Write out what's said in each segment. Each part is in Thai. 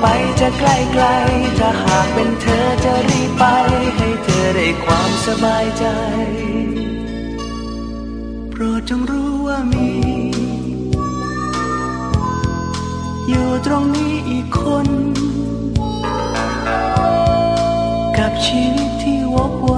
ไปจะใกล้ไกล ถ้าหากเป็นเธอจะรีบไป ให้เธอได้ความสบายใจ โปรดจงรู้ว่ามี อยู่ตรงนี้อีกคน กับชีวิตที่วกวน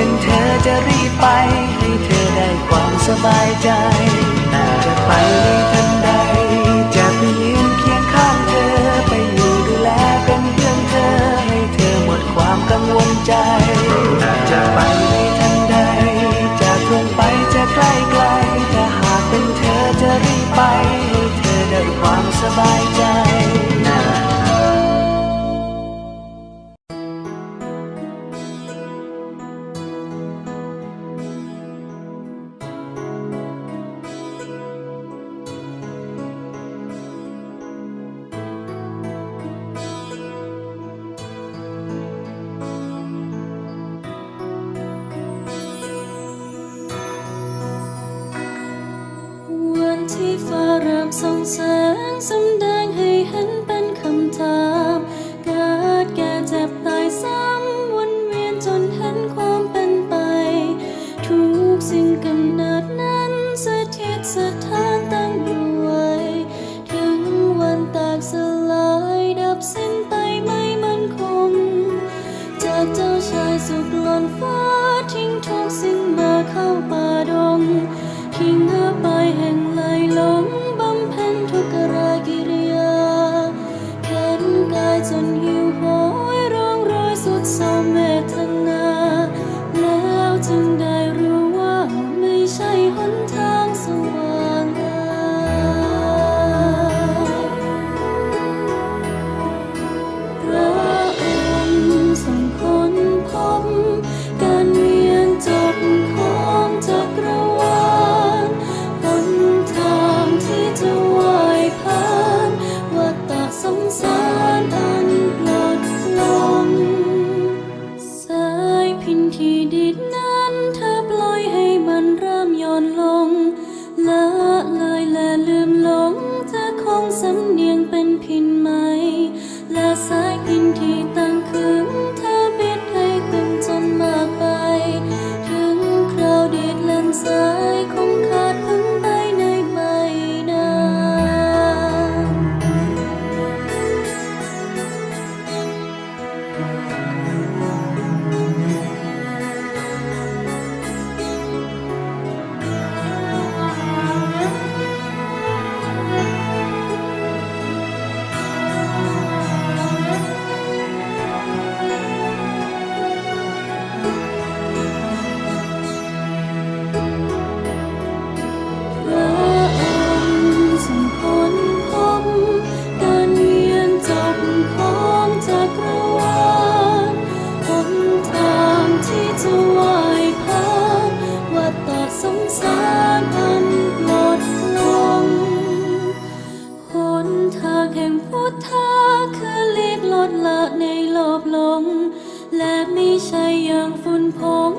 เป็นเธอจะรีบไป ให้เธอได้ความสบายใจ song sáng xâm อันปลาแห่งพุทธาคือเลีกลดละในโลภลง และไม่ใช่อย่างฝุ่นผง